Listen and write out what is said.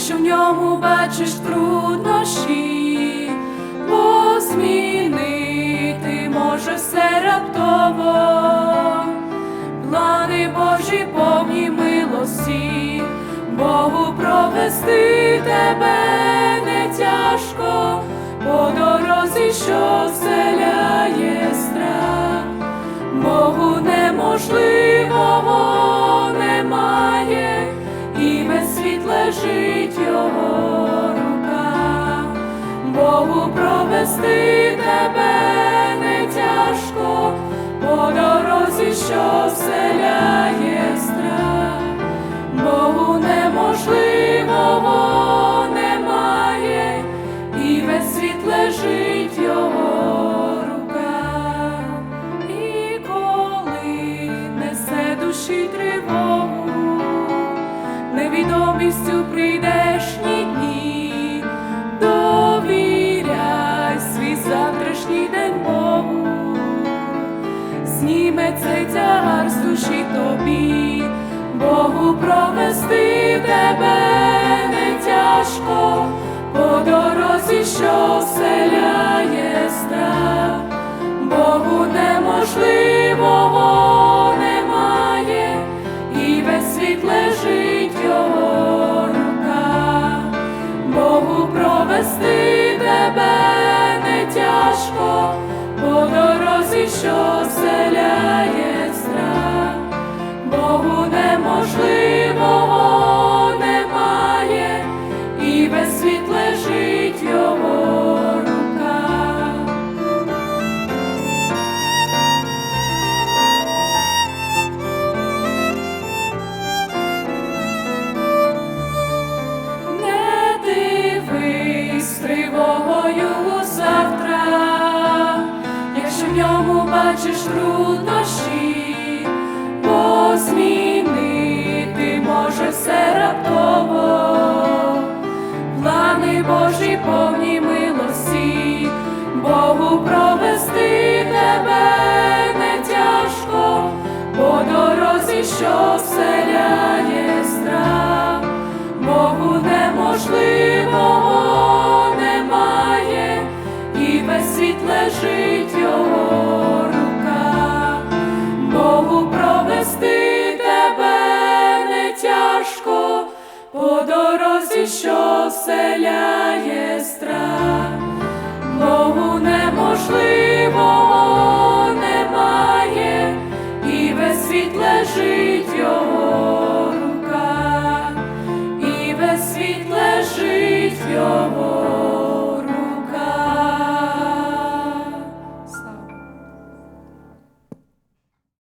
якщо в ньому бачиш труднощі, бо змінити може все раптово, плани Божі повні милості, Богу провести тебе не тяжко, по дорозі, що вселяє страх, Богу неможливого немає, і без світ лежить його рука, Богу провести тебе не тяжко, по дорозі, що вселяє зніме цей тягар з душі тобі, Богу провести тебе не тяжко, по дорозі, що вселяє страх, неможливого немає, і весь світ лежить його руках. Не дивись тривогою завтра, якщо в ньому бачиш труднощі, повні милості, Богу провести дорозі, що вселяє страх. Богу неможливого немає, і весь світ лежить